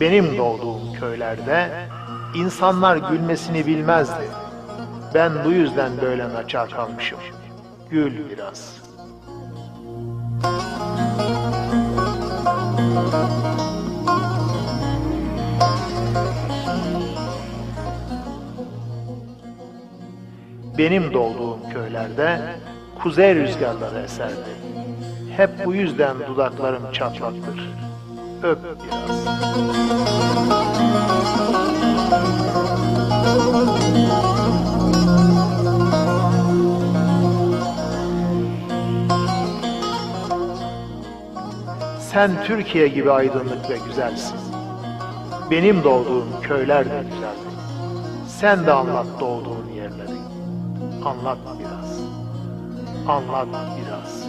Benim doğduğum köylerde insanlar gülmesini bilmezdi. Ben bu yüzden böyle naçar kalmışım. Gül biraz. Benim doğduğum köylerde kuzey rüzgarları eserdi. Hep bu yüzden dudaklarım çatlaktır. Öp biraz. Sen Türkiye gibi aydınlık ve güzelsin. Benim doğduğum köyler de güzeldi. Sen de anlat doğduğun yerleri. Anlat biraz. Anlat biraz.